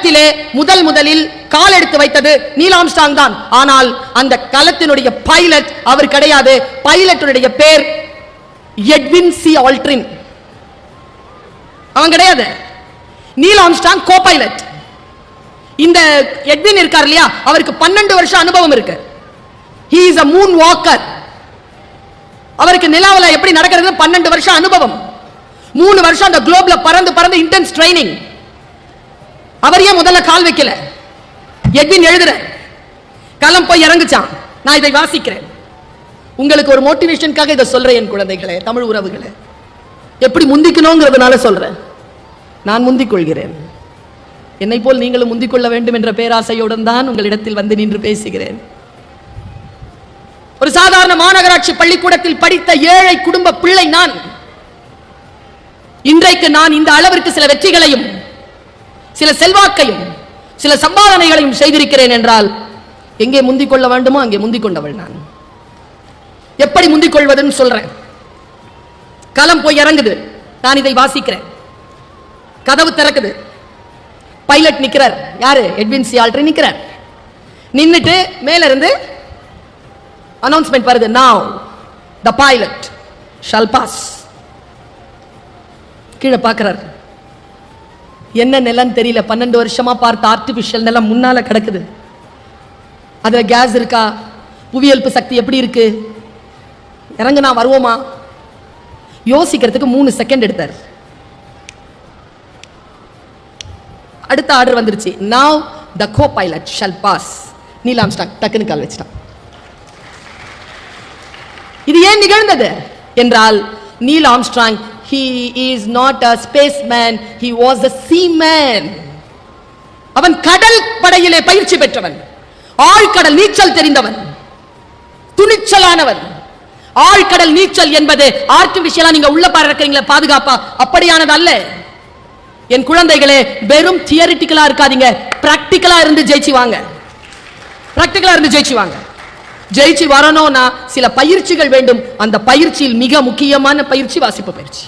களத்திலே முதல் முதலில் கால் எடுத்து வைத்தது நீல் ஆம்ஸ்டாங் தான். ஆனால் அந்த களத்தினுடைய பைலட் அவர் கிடையாது. பைலட்டுடைய பேர் எட்வின் சி ஆல்ட்ரின். அவன் கிடையாது. நீல் ஆம்ஸ்டாங் கோ பைலட் இந்த எட்வின் இருக்கார் இல்லையா? அவருக்கு பன்னெண்டு வருஷம் அனுபவம் இருக்கு. He is a moon walker அவருக்கு நிலாவில் எப்படி நடக்கிறது பன்னெண்டு வருஷம் அனுபவம். மூணு வருஷம் அந்த குளோப்ல பறந்து பறந்து இன்டென்ஸ் ட்ரைனிங் அவர் ஏன் முதல்ல கால் வைக்கல? எட்வின் எழுதுற. களம் போய் இறங்குச்சான் நான் இதை வாசிக்கிறேன். உங்களுக்கு ஒரு மோட்டிவேஷனுக்காக இதை சொல்றேன் என் குழந்தைகளே தமிழ் உறவுகளே. எப்படி முந்திக்கணுங்கிறதுனால சொல்றேன். நான் முந்திக் கொள்கிறேன் என்னை போல் நீங்களும் முந்திக் கொள்ள வேண்டும் என்ற பேராசையுடன் தான் உங்களிடத்தில் வந்து நின்று பேசுகிறேன். ஒரு சாதாரண மாநகராட்சி பள்ளிக்கூடத்தில் படித்த ஏழை குடும்ப பிள்ளை நான். இன்றைக்கு நான் இந்த அளவிற்கு சில வெற்றிகளையும் சில செல்வாக்கையும் சில சம்பாதனைகளையும் செய்திருக்கிறேன் என்றால் எங்கே முந்திக் கொள்ள வேண்டுமோ அங்கே முந்திக் கொண்டவள் நான். எப்படி முந்திக் கொள்வதுன்னு சொல்றேன். களம் போய் இறங்குது. நான் இதை வாசிக்கிறேன். கதவு திறக்குது. பைலட் நிக்கிறார். யாரு? Edwin C. ஆல்ட்ரி நிக்கிறார். நின்னுட்டு மேல இருந்து அனௌன்ஸ்மெண்ட் வருது. Now the pilot shall pass கீழே பார்க்கிறார். என்ன நிலம் தெரியல. பன்னெண்டு வருஷமா பார்த்த ஆர்டிபிஷியல் நிலம் முன்னால கிடக்குது. அதுல கேஸ் இருக்கா? புவியல்பு சக்தி எப்படி இருக்கு? இறங்குனா வருவோமா? யோசிக்கிறதுக்கு மூணு செகண்ட் எடுத்தார். அடுத்த ஆர்டர் வந்துருச்சு. Now the co pilot shall pass Neil Armstrong டக்குன்னு கால் வச்சிட்டான். இது ஏன் நிகழ்ந்தது? என்றால் Neil Armstrong he is not a spaceman. He was a seaman. அவன் கடல் படையிலே பயிற்சி பெற்றவன். ஆழ்கடல் நீச்சல் தெரிந்தவன். துணிச்சலானவன். ஆழ்கடல் நீச்சல் என்பது ஆர்டிபிஷியலா நீங்க உள்ள பறக்கிறீங்களே பாதுகாப்பா? அப்படியானது அல்ல. என் குழந்தைகளே வெறும் தியரிட்டிக்கலா இருக்காதீங்க. பிராக்டிக்கலா இருந்து ஜெயிச்சு வாங்க. பிராக்டிக்கலா இருந்து ஜெயிச்சு வாங்க. ஜெயிச்சு வரணும்னா சில பயிற்சிகள் வேண்டும். அந்த பயிற்சியில் மிக முக்கியமான பயிற்சி வாசிப்பு பயிற்சி.